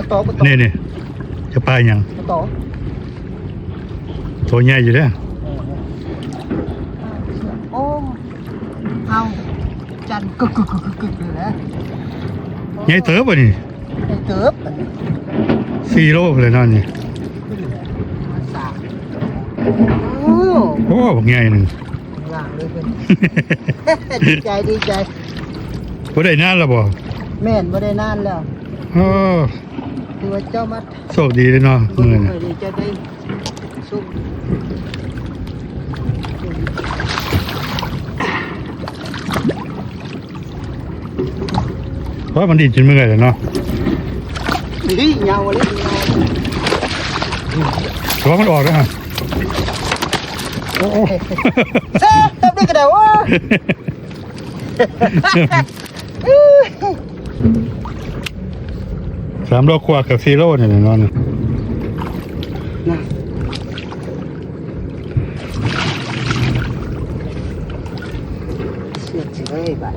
ปะตอปะตอนี่นี่จะปลาอย่างปะตอตัวใหญ่อยู่เด้อโอ้เอาจันกึกกึกกึกกึกกึกเลยนะใหญ่เติบอะนี่ไอ้เติบสี่โลเลยเนาะนี่สามโอ้โอ้บักใหญ่หนึ่งล่างเลยเป็นดีใจดีใจบ่ได้นานแล้วบ่แม่นบ่ได้นานแล้วโอ้ คือว่าเจ้ามาโชคดีเลยเนาะบ่มื้อนี้ยได้จะได้สุขเพราะมันดีจนเมื่อยแล้วเนาะนี่ยาเลยเพราะมันออกแล้วฮะโอ้โอ้เซ่ตับได้กระเดาวะ สามโลกว่ากับซีโร่เนี่ยนอนะเสียบัด